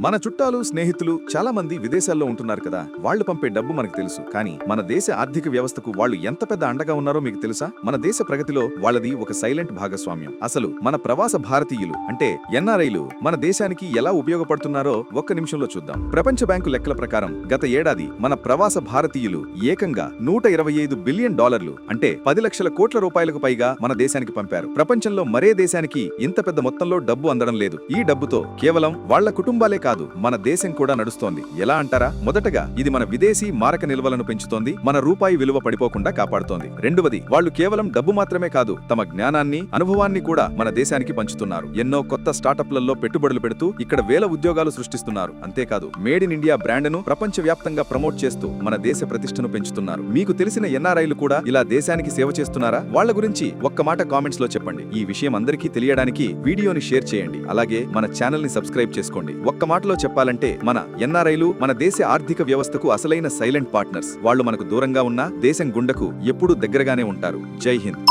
మన చుట్టాలు స్నేహితులు చాలా మంది విదేశాల్లో ఉంటున్నారు కదా. వాళ్ళు పంపే డబ్బు మనకు తెలుసు. కానీ మన దేశ ఆర్థిక వ్యవస్థకు వాళ్ళు ఎంత పెద్ద అండగా ఉన్నారో మీకు తెలుసా? మన దేశ ప్రగతిలో వాళ్ళది ఒక సైలెంట్ భాగస్వామ్యం. అసలు మన ప్రవాస భారతీయులు అంటే ఎన్ఆర్ఐలు మన దేశానికి ఎలా ఉపయోగపడుతున్నారో ఒక్క నిమిషంలో చూద్దాం. ప్రపంచ బ్యాంకు లెక్కల ప్రకారం గత ఏడాది మన ప్రవాస భారతీయులు ఏకంగా నూట ఇరవై ఐదు బిలియన్ డాలర్లు అంటే పది లక్షల కోట్ల రూపాయలకు పైగా మన దేశానికి పంపారు. ప్రపంచంలో మరే దేశానికి ఇంత పెద్ద మొత్తంలో డబ్బు అందడం లేదు. ఈ డబ్బుతో కేవలం వాళ్ళ కుటుంబాలే కాదు మన దేశం కూడా నడుస్తోంది. ఎలా అంటారా? మొదటగా ఇది మన విదేశీ మారక నిల్వలను పెంచుతోంది మన రూపాయి విలువ పడిపోకుండా కాపాడుతోంది. రెండవది వాళ్ళు కేవలం డబ్బు మాత్రమే కాదు తమ జ్ఞానాన్ని అనుభవాన్ని కూడా మన దేశానికి పంచుతున్నారు. ఎన్నో కొత్త స్టార్టప్లలో పెట్టుబడులు పెడుతూ ఇక్కడ వేల ఉద్యోగాలు సృష్టిస్తున్నారు. అంతేకాదు మేడ్ ఇన్ ఇండియా బ్రాండ్ను ప్రపంచ వ్యాప్తంగా ప్రమోట్ చేస్తూ మన దేశ ప్రతిష్టను పెంచుతున్నారు. మీకు తెలిసిన ఎన్ఆర్ఐలు కూడా ఇలా దేశానికి సేవ చేస్తున్నారా? వాళ్ళ గురించి ఒక్క మాట కామెంట్స్లో చెప్పండి. ఈ విషయం అందరికీ తెలియడానికి వీడియోని షేర్ చేయండి. అలాగే మన ఛానల్ని సబ్స్క్రైబ్ చేసుకోండి. ఒక్క మాట మాటలో చెప్పాలంటే మన ఎన్ఆర్ఐలు మన దేశ ఆర్థిక వ్యవస్థకు అసలైన సైలెంట్ పార్ట్నర్స్. వాళ్ళు మనకు దూరంగా ఉన్నా దేశం గుండెకు ఎప్పుడూ దగ్గరగానే ఉంటారు. జై హింద్.